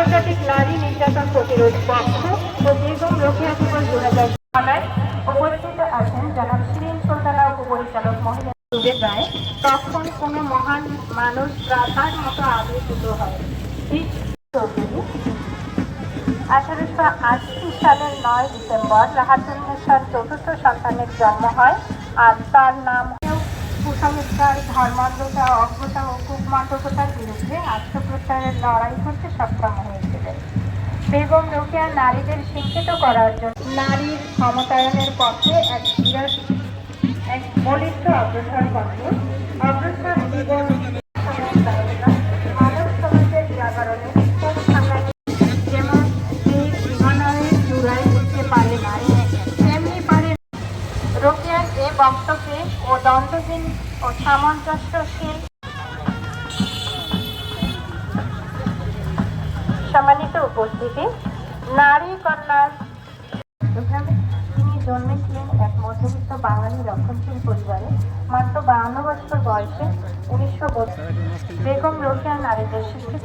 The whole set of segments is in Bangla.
আন্তর্জাতিক নারী নির্যাতন প্রতিরোধ পক্ষ ও বেগম রোকেয়া দিবস দু হাজার সালায় উপস্থিত আছেন জনাব শিরিন সুলতানা উপপরিচালক মহিলা যায় তখন কোনো মহান মানুষ প্রাতার মতো আবির্ভূত হয়। আঠারোশো আশি সালের নয় ডিসেম্বর রাহাতুন্নেসার চতুর্থ সন্তানের জন্ম হয় আর তার নাম কুসংস্কার ধর্মান্ধতা, অজ্ঞতা ও কুকমান্ধকতার বিরুদ্ধে আত্মপ্রচারের লড়াই করতে সক্ষম হয়েছিলেন। বেগম রোকেয়া নারীদের শিক্ষিত করার জন্য নারীর ক্ষমতায়নের পক্ষে এক বিরাট, এক বলিষ্ঠ অগ্রসর পথ অগ্রসর জীবন বক্তব্যে ও দ্বন্দ্বহীন ও সামঞ্জস্যশীল সম্মানিত উপস্থিতি, নারী কন্যার তিনি জন্মেছিলেন এক মধ্যবিত্ত বাঙালি রক্ষণশীল পরিবারে। মাত্র বাহান্ন বছর বয়সে উনিশশো বেগম রোকেয়া নারীদের শিক্ষিত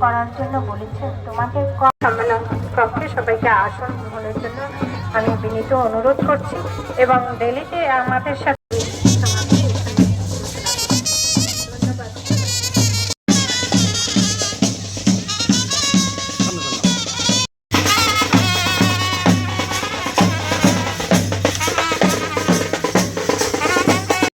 করার জন্য বলেছেন, তোমাদের ক- সম্মেলন কক্ষে সবাইকে আসন গ্রহণের জন্য আমি বিনীত অনুরোধ করছি এবং দিল্লিতে আমাদের সাথে